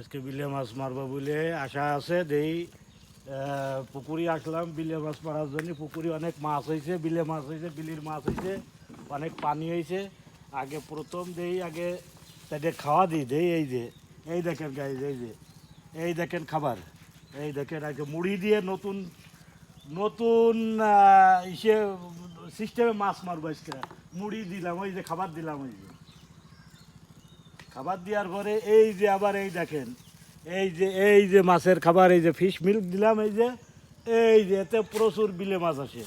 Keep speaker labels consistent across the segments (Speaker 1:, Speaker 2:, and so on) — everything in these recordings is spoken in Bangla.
Speaker 1: আজকে বিলে মাছ মারবো বলে আশা আছে, দেই পুকুরি আসলাম বিলে মাছ মারার জন্য। পুকুরি অনেক মাছ হয়েছে বিলে মাছ হয়েছে বিলির মাছ হয়েছে অনেক পানি হয়েছে আগে প্রথম দেই, আগে তাদের খাওয়া দিই, দেই, এই যে, এই দেখেন গাই এই যে, এই দেখেন খাবার। এই দেখেন আগে মুড়ি দিয়ে নতুন নতুন ইসে সিস্টেমে মাছ মারবো আজকে। মুড়ি দিলাম, ওই যে খাবার দিলাম, ওই যে। খাবার দেওয়ার পরে এই যে আবার এই দেখেন, এই যে এই যে মাছের খাবার, এই যে ফিশ মিল্ক দিলাম, এই যে এই যে, এতে প্রচুর বিলে মাছ আসে।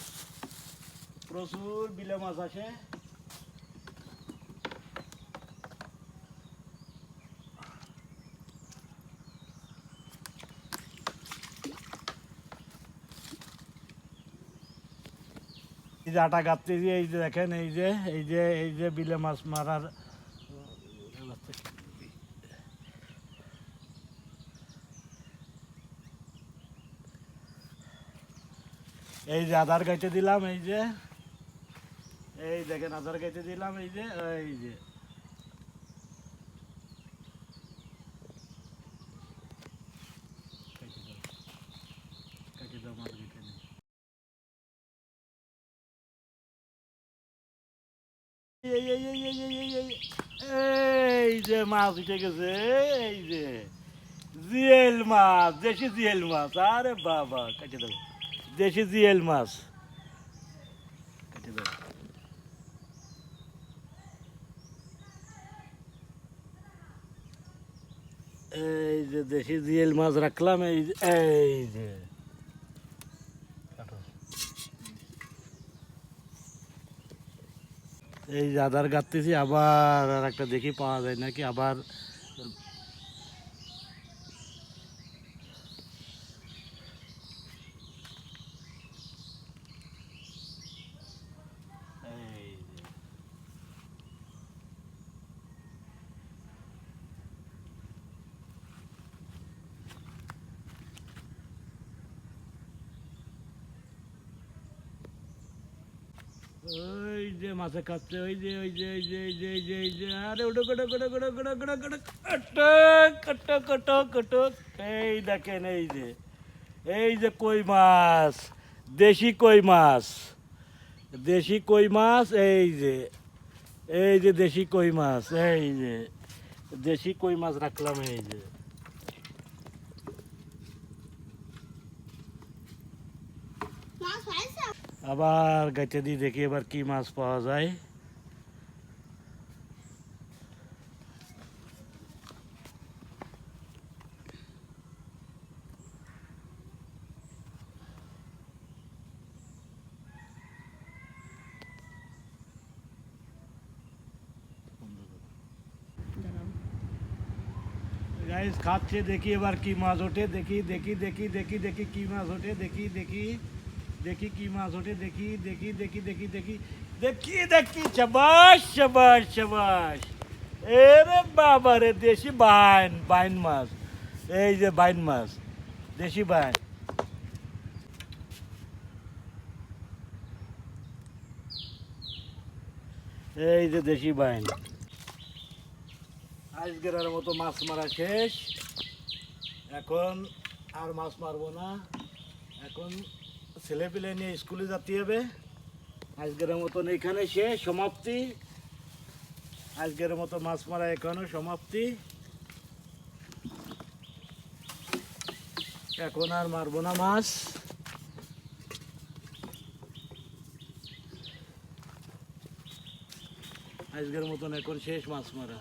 Speaker 1: প্রচুর বিলে মাছ আসে। এই যে আটা গাঁথতে এই যে দেখেন, এই যে এই যে এই যে বিলে মাছ মারার এই যে আধার গাইতে দিলাম, এই যে। এই দেখেন, আধার গাইতে দিলাম, এই যে এই যে। এই যে মাছ উঠে গেছে, এই যে। জিয়েল মাছ, দেশি জিয়েল মাছ, আরে বাবা, কাটে দেবো দেশি জিয়েল মাছ কেটে দাও এই যে দেশি জিয়েল মাছ রাখলাম এই যে এই যে কাটো। এই যে আধার গাঁততেছি আবার আর একটা দেখি পাওয়া যায় নাকি আবার ওই যে মাছে খাচ্ছে ওই যে ওই যে ওই যে ওই যে ওই যে ওই যে আরে ওটো কটো কটো কটো কটো কটো কটো কটো কটো কটো এই দেখেন এই যে এই যে কই মাছ দেশি কই মাছ দেশি কই মাছ এই যে এই যে দেশি কই মাছ এই যে দেশি কই মাছ রাখলাম এই যে
Speaker 2: মাছ পাইছো
Speaker 1: আবার গাইতে দিয়ে দেখি এবার কি মাছ পাওয়া যায় গাইস খাচ্ছে দেখি এবার কি মাছ ওঠে দেখি দেখি দেখি দেখি দেখি কি মাছ ওঠে দেখি দেখি দেখি কি মাছ ওঠে, দেখি দেখি দেখি দেখি দেখি দেখি দেখি শাবাশ শাবাশ শাবাশ এরে বাবা রে, দেশি বাইন বাইন মাছ। এই যে বাইন মাছ, দেশি বাইন। এই যে দেশি বাইন। আজকের আর মতো মাছ মারা শেষ। এখন আর মাছ মারবো না। এখন ছেলে পেলে নিয়ে স্কুলে যাতে হবে। আজকের মতন এখানে শেষ সমাপ্তি। আজকের মতো মাছ মারা এখানেও সমাপ্তি। এখন আর মারবো না মাছ। আজকের মতন এখন শেষ মাছ মারা।